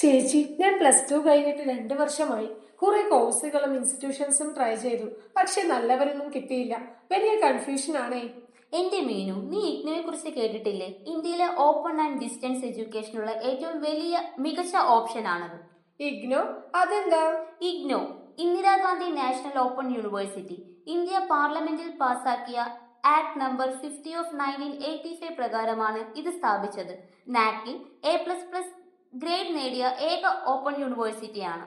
ചേച്ചി ഞാൻ plus two കഴിഞ്ഞിട്ട് രണ്ട് വർഷമായി. കുറെ കോഴ്സുകളും ഇൻസ്റ്റിറ്റ്യൂഷൻസും ട്രൈ ചെയ്തു. പക്ഷെ നല്ലവരൊന്നും കിട്ടിയില്ല. വലിയ കൺഫ്യൂഷൻ ആണേ. എന്റെ മീനു നീ ഇഗ്നോയെ കുറിച്ച് കേട്ടിട്ടില്ലേ? ഇന്ത്യയിലെ ഓപ്പൺ ആൻഡ് ഡിസ്റ്റൻസ് എഡ്യൂക്കേഷനുള്ള ഏറ്റവും വലിയ മികച്ച ഓപ്ഷൻ ആണത്. ഇഗ്നോ? അതെന്താ? IGNOU Indira Gandhi national open university. India പാർലമെന്റിൽ പാസാക്കിയ act number fifty of nineteen eighty five പ്രകാരമാണ് ഇത് സ്ഥാപിച്ചത്. നാക്കിൽ എ പ്ലസ് പ്ലസ് ഗ്രേഡ് നേടിയ ഏക ഓപ്പൺ യൂണിവേഴ്സിറ്റിയാണ്.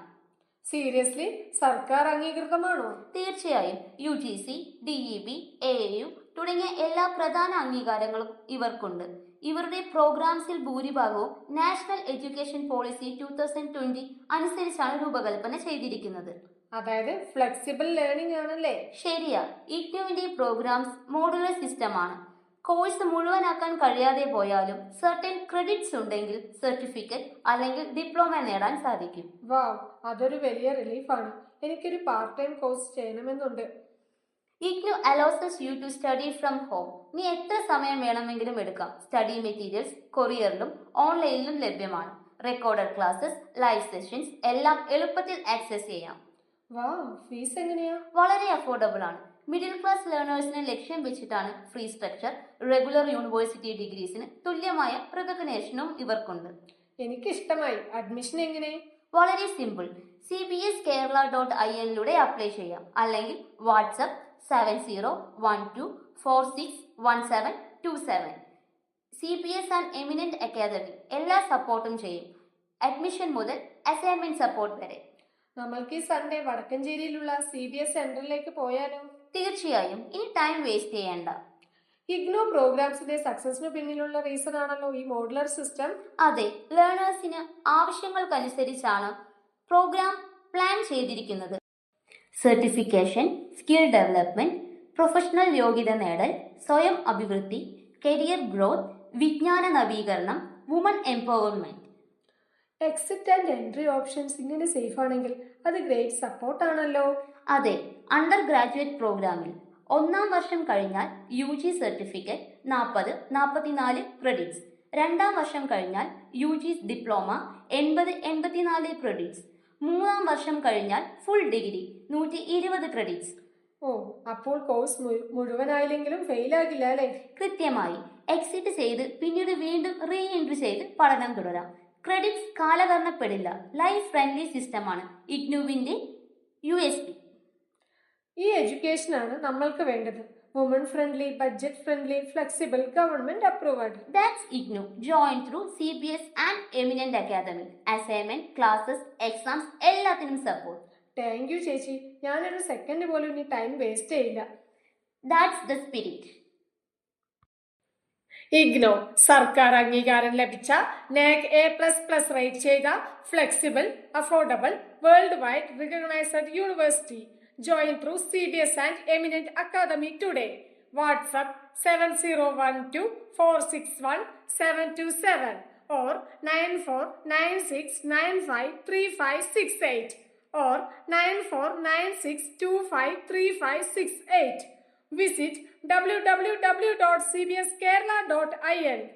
സീരിയസ്ലി സർക്കാർ അംഗീകൃതമാണോ? തീർച്ചയായും. U G C D E B A U തുടങ്ങിയ എല്ലാ പ്രധാന അംഗീകാരങ്ങളും ഇവർക്കുണ്ട്. ഇവരുടെ പ്രോഗ്രാംസിൽ ഭൂരിഭാഗവും national education policy two thousand twenty അനുസരിച്ചാണ് രൂപകൽപ്പന ചെയ്തിരിക്കുന്നത്. അതായത് ഫ്ലെക്സിബിൾ ലേണിംഗ് ആണല്ലേ? ശരിയാ. ഇഗ്നുവിന്റെ പ്രോഗ്രാംസ് മോഡുലർ സിസ്റ്റമാണ്. കോഴ്സ് മുഴുവനാക്കാൻ കഴിയാതെ പോയാലും സർട്ടൻ ക്രെഡിറ്റ്സ് ഉണ്ടെങ്കിൽ സർട്ടിഫിക്കറ്റ് അല്ലെങ്കിൽ ഡിപ്ലോമ നേടാൻ സാധിക്കും. വാവ് അതൊരു വലിയ റിലീഫാണ് എനിക്കൊരു പാർട്ട് ടൈം കോഴ്സ് ചെയ്യണമെന്നുണ്ട് IGNOU allows you to study from home നീ എത്ര സമയം വേണമെങ്കിലും എടുക്കാം. സ്റ്റഡി മെറ്റീരിയൽസ് കൊറിയറിലും ഓൺലൈനിലും ലഭ്യമാണ്. റെക്കോർഡഡ് ക്ലാസ്സസ് ലൈവ് സെഷൻസ് എല്ലാം എളുപ്പത്തിൽ ആക്സസ് ചെയ്യാം. വാവ് ഫീസ് എങ്ങനെയാ? വളരെ അഫോർഡബിൾ ആണ്. മിഡിൽ ക്ലാസ് ലേണേഴ്സിനെ ലക്ഷ്യം വെച്ചിട്ടാണ് ഫ്രീ സ്ട്രക്ചർ റെഗുലർ യൂണിവേഴ്സിറ്റി ഡിഗ്രീസിന് തുല്യമായ റെക്കഗ്നേഷനും ഇവർക്കുണ്ട്. എനിക്കിഷ്ടമായി. അഡ്മിഷൻ എങ്ങനെ? വളരെ simple C B S Kerala dot I എന്നിലൂടെ അപ്ലൈ ചെയ്യാം. അല്ലെങ്കിൽ WhatsApp seven zero one two four six one seven two seven C B S and eminent academy എല്ലാ സപ്പോർട്ടും ചെയ്യും. അഡ്മിഷൻ മുതൽ അസൈൻമെന്റ് സപ്പോർട്ട് വരെ. നമ്മൾക്ക് ഈ സൺഡേ വടക്കഞ്ചേരിയിലുള്ള സി ബി എസ് സെന്ററിലേക്ക് പോയാലോ? തീർച്ചയായും ഇനി ടൈം വേസ്റ്റ് ചെയ്യേണ്ട. ഇഗ്നോ പ്രോഗ്രാംസിന്റെ സക്സസിന് പിന്നിലുള്ള റീസൺ ആണല്ലോ ഈ മോഡുലർ സിസ്റ്റം അതെ ലേണേഴ്സിന് ആവശ്യങ്ങൾക്കനുസരിച്ചാണ് പ്രോഗ്രാം പ്ലാൻ ചെയ്തിരിക്കുന്നത്. സർട്ടിഫിക്കേഷൻ സ്കിൽ ഡെവലപ്മെന്റ് പ്രൊഫഷണൽ യോഗ്യത നേടൽ സ്വയം അഭിവൃദ്ധി കരിയർ ഗ്രോത്ത് വിജ്ഞാന നവീകരണം woman empowerment exit and entry options ഇങ്ങനെ സേഫ് ആണെങ്കിൽ അത് ഗ്രേറ്റ് സപ്പോർട്ട് ആണല്ലോ. അതെ അണ്ടർ ഗ്രാജുവേറ്റ് പ്രോഗ്രാമിൽ ഒന്നാം വർഷം കഴിഞ്ഞാൽ യു ജി സർട്ടിഫിക്കറ്റ് നാൽപ്പത് നാൽപ്പത്തിനാല് ക്രെഡിറ്റ്സ് രണ്ടാം വർഷം കഴിഞ്ഞാൽ യു ജി ഡിപ്ലോമ എൺപത് എൺപത്തിനാല് ക്രെഡിറ്റ്സ് മൂന്നാം വർഷം കഴിഞ്ഞാൽ ഫുൾ ഡിഗ്രി നൂറ്റി ഇരുപത് ക്രെഡിറ്റ്സ് ഓ അപ്പോൾ കോഴ്സ് മുഴുവനായില്ലെങ്കിലും ഫെയിൽ ആകില്ല അല്ലേ? കൃത്യമായി. എക്സിറ്റ് ചെയ്ത് പിന്നീട് വീണ്ടും റീ എൻട്രി ചെയ്ത് പഠനം തുടരാം. ക്രെഡിറ്റ്സ് കാലകരണപ്പെടില്ല ലൈഫ് ഫ്രണ്ട്ലി സിസ്റ്റമാണ് ഇഗ്നുവിന്റെ യു എസ് പി. ഈ എഡ്യൂക്കേഷനാണ് നമ്മൾക്ക് വേണ്ടത്. Woman friendly budget friendly flexible government approved That's IGNU. Join through CBS and Eminent Academy. Assignment, classes, exams, എല്ലാത്തിനും സപ്പോർട്ട് താങ്ക് യു ചേച്ചി. ഞാനൊരു സെക്കൻഡ് പോലും ഇനി ടൈം വേസ്റ്റ് ചെയ്യില്ല. ദാറ്റ്സ് ദ സ്പിരിറ്റ് ഇഗ്നോ സർക്കാർ അംഗീകാരം ലഭിച്ച NAAC A plus plus rate ചെയ്ത flexible affordable world wide recognised university Join through CBS and Eminent Academy today. WhatsApp 7012-461-727 or 9496953568 or 9496253568. Visit www.cbskerala.in.